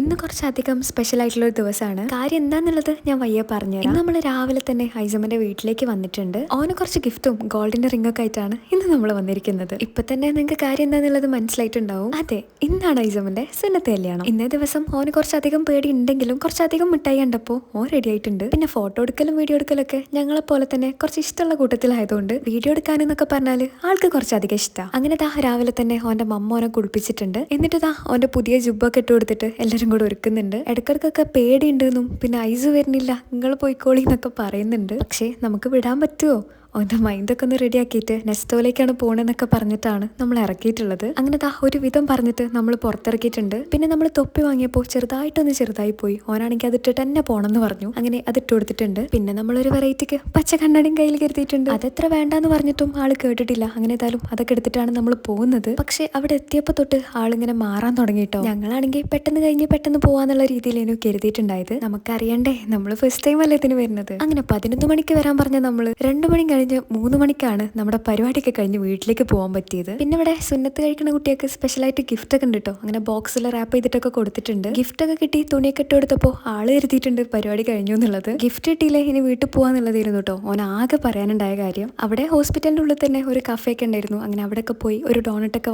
ഇന്ന് കുറച്ചധികം സ്പെഷ്യൽ ആയിട്ടുള്ള ഒരു ദിവസമാണ്. കാര്യം എന്താന്നുള്ളത് ഞാൻ വയ്യ പറഞ്ഞു ഇന്ന് നമ്മൾ രാവിലെ തന്നെ ഹൈസമ്മന്റെ വീട്ടിലേക്ക് വന്നിട്ടുണ്ട്. ഓന് കുറച്ച് ഗിഫ്റ്റും ഗോൾഡിന്റെ റിംഗ് ഒക്കെ ആയിട്ടാണ് ഇന്ന് നമ്മൾ വന്നിരിക്കുന്നത്. ഇപ്പൊ തന്നെ നിങ്ങൾക്ക് കാര്യം എന്താന്നുള്ളത് മനസ്സിലായിട്ടുണ്ടാവും. അതെ ഇന്നാണ് ഐസമ്മന്റെ സുന്നത്തെ കല്യാണം. ഇന്നേ ദിവസം ഓന് കുറച്ചധികം പേടി ഉണ്ടെങ്കിലും കുറച്ചധികം മിഠായി കണ്ടപ്പോ ഓൻ റെഡി ആയിട്ടുണ്ട്. പിന്നെ ഫോട്ടോ എടുക്കലും വീഡിയോ എടുക്കലൊക്കെ ഞങ്ങളെ പോലെ തന്നെ കുറച്ച് ഇഷ്ടമുള്ള കൂട്ടത്തിലായതുകൊണ്ട് വീഡിയോ എടുക്കാനെന്നൊക്കെ പറഞ്ഞാൽ ആൾക്ക് കുറച്ചധികം ഇഷ്ടം. അങ്ങനെ ദാ രാവിലെ തന്നെ ഓന്റെ മമ്മ ഓനെ കുളിപ്പിച്ചിട്ടുണ്ട്. എന്നിട്ട് ദാ ഓന്റെ പുതിയ ജുബൊക്കെ ഇട്ട് കൊടുത്തിട്ട് എല്ലാവരും കൂടെ ഒരുക്കുന്നുണ്ട്. ഇടക്കിടക്കൊക്കെ പേടിയുണ്ടെന്നും പിന്നെ ഐസ് വരുന്നില്ല. നിങ്ങൾ പോയിക്കോളി എന്നൊക്കെ പറയുന്നുണ്ട്. പക്ഷേ നമുക്ക് വിടാൻ പറ്റുമോ ഓന്റെ മൈൻഡൊക്കെ ഒന്ന് റെഡിയാക്കിയിട്ട് നെസ്റ്റോയിലേക്കാണ് പോണെന്നൊക്കെ പറഞ്ഞിട്ടാണ് നമ്മൾ ഇറക്കിയിട്ടുള്ളത്. അങ്ങനെ ദാ ഒരു വിധം പറഞ്ഞിട്ട് നമ്മൾ പുറത്തിറക്കിയിട്ടുണ്ട്. പിന്നെ നമ്മൾ തൊപ്പി വാങ്ങിയപ്പോൾ ചെറുതായിട്ടൊന്ന് ചെറുതായി പോയി ഓനാണെങ്കിൽ അത് ഇട്ടിട്ട് തന്നെ പോണെന്ന് പറഞ്ഞു. അങ്ങനെ അത് ഇട്ട് കൊടുത്തിട്ടുണ്ട്. പിന്നെ നമ്മളൊരു വെറൈറ്റിക്ക് പച്ച കണ്ണടിയും കയ്യിൽ കരുതിയിട്ടുണ്ട്. അതെത്ര വേണ്ടാന്ന് പറഞ്ഞിട്ടും ആൾ കേട്ടിട്ടില്ല. അങ്ങനെ ഏതായാലും അതൊക്കെ എടുത്തിട്ടാണ് നമ്മൾ പോകുന്നത്. പക്ഷേ അവിടെ എത്തിയപ്പോൾ തൊട്ട് ആളിങ്ങനെ മാറാൻ തുടങ്ങിയിട്ടോ. ഞങ്ങളാണെങ്കിൽ പെട്ടെന്ന് കഴിഞ്ഞ് പെട്ടെന്ന് പോകാന്നുള്ള രീതിയിൽ എനിക്ക് കരുതിയിട്ടുണ്ടായത്. നമുക്കറിയണ്ടേ നമ്മൾ ഫസ്റ്റ് ടൈം അല്ലേ ഇതിന് വരുന്നത്? അങ്ങനെ പതിനൊന്ന് മണിക്ക് വരാൻ പറഞ്ഞ നമ്മൾ രണ്ടു മണി കഴിഞ്ഞ് മൂന്ന് മണിക്കാണ് നമ്മുടെ പരിപാടിയൊക്കെ കഴിഞ്ഞ് വീട്ടിലേക്ക് പോകാൻ പറ്റിയത്. പിന്നെ ഇവിടെ സുന്നത്ത് കഴിക്കുന്ന കുട്ടിയൊക്കെ സ്പെഷ്യലായിട്ട് ഗിഫ്റ്റ് ഒക്കെ ഉണ്ട് അങ്ങനെ ബോക്സിൽ റാപ്പ് ചെയ്തിട്ടൊക്കെ കൊടുത്തിട്ടുണ്ട്. ഗിഫ്റ്റ് ഒക്കെ കിട്ടി തുണിയൊക്കെ ഇട്ട് കൊടുത്തപ്പോൾ ആൾ കരുതിയിട്ടുണ്ട് പരിപാടി കഴിഞ്ഞു എന്നുള്ളത്. ഗിഫ്റ്റ് കിട്ടിയില്ലേ ഇനി വീട്ടിൽ പോകാന്നുള്ളതായിരുന്നു കേട്ടോ ഓൻ ആകെ പറയാനുണ്ടായ കാര്യം. അവിടെ ഹോസ്പിറ്റലിന്റെ ഉള്ളിൽ തന്നെ ഒരു കഫേ ഒക്കെ ഉണ്ടായിരുന്നു. അങ്ങനെ അവിടെയൊക്കെ പോയി ഒരു ഡോണറ്റ് ഒക്കെ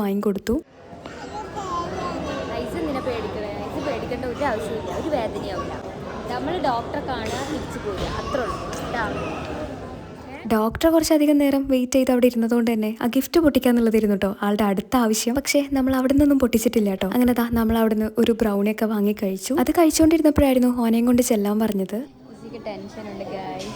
പേടിക്കേണ്ട ഒരു ഒരു വേദനയാവില്ല നമ്മൾ ഡോക്ടറെ കാണുക തിരിച്ചു പോവുക. അത്രേ ഉള്ളൂ. ഡോക്ടറെ കുറച്ചധികം നേരം വെയിറ്റ് ചെയ്ത് അവിടെ ഇരുന്നതുകൊണ്ട് തന്നെ ആ ഗിഫ്റ്റ് പൊട്ടിക്കാന്നുള്ളതായിരുന്നു കേട്ടോ ആളുടെ അടുത്ത ആവശ്യം. പക്ഷേ നമ്മൾ അവിടെ നിന്നൊന്നും പൊട്ടിച്ചിട്ടില്ല കേട്ടോ അങ്ങനെ താ നമ്മൾ അവിടുന്ന് ഒരു ബ്രൗണി ഒക്കെ വാങ്ങി കഴിച്ചു. അത് കഴിച്ചുകൊണ്ടിരുന്നപ്പോഴായിരുന്നു ഓനയും കൊണ്ട് ചെല്ലാൻ പറഞ്ഞത്. ടെൻഷൻ ഉണ്ട് ഗായ്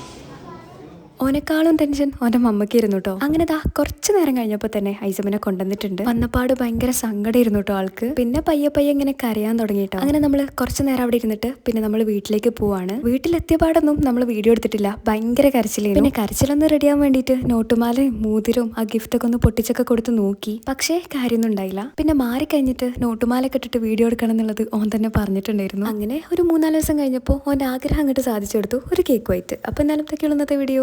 ഓനെക്കാളും ടെൻഷൻ ഓന്റെ മമ്മയ്ക്കായിരുന്നു കേട്ടോ അങ്ങനെ ദാ കുറച്ച് നേരം കഴിഞ്ഞപ്പോൾ തന്നെ ഐസമിനെ കൊണ്ടുവന്നിട്ടുണ്ട്. വന്നപ്പാട് ഭയങ്കര സങ്കടം ഇരുന്നു കേട്ടോ ആൾക്ക്. പിന്നെ പയ്യെ പയ്യെ ഇങ്ങനെ കരയാൻ തുടങ്ങിയിട്ടോ അങ്ങനെ നമ്മൾ കുറച്ച് നേരം അവിടെ ഇരുന്നിട്ട് പിന്നെ നമ്മൾ വീട്ടിലേക്ക് പോവാണ്. വീട്ടിലെത്തിയ പാടൊന്നും നമ്മൾ വീഡിയോ എടുത്തിട്ടില്ല. ഭയങ്കര കരച്ചിലേ പിന്നെ കരച്ചിലൊന്ന് റെഡിയാൻ വേണ്ടിയിട്ട് നോട്ടുമാലയും മൂതിരും ആ ഗിഫ്റ്റ് ഒക്കെ ഒന്ന് പൊട്ടിച്ചൊക്കെ കൊടുത്ത് നോക്കി. പക്ഷേ കാര്യമൊന്നും ഉണ്ടായില്ല. പിന്നെ മാറി കഴിഞ്ഞിട്ട് നോട്ടുമാല കെട്ടിട്ട് വീഡിയോ എടുക്കണം എന്നുള്ളത് ഓൻ തന്നെ പറഞ്ഞിട്ടുണ്ടായിരുന്നു. അങ്ങനെ ഒരു മൂന്നാൽ ദിവസം കഴിഞ്ഞപ്പോൾ ഓന്റെ ആഗ്രഹം അങ്ങോട്ട് സാധിച്ചെടുത്തു. ഒരു കേക്ക് വൈറ്റ് അപ്പോൾ എന്നാലും ഇന്നത്തെ വീഡിയോ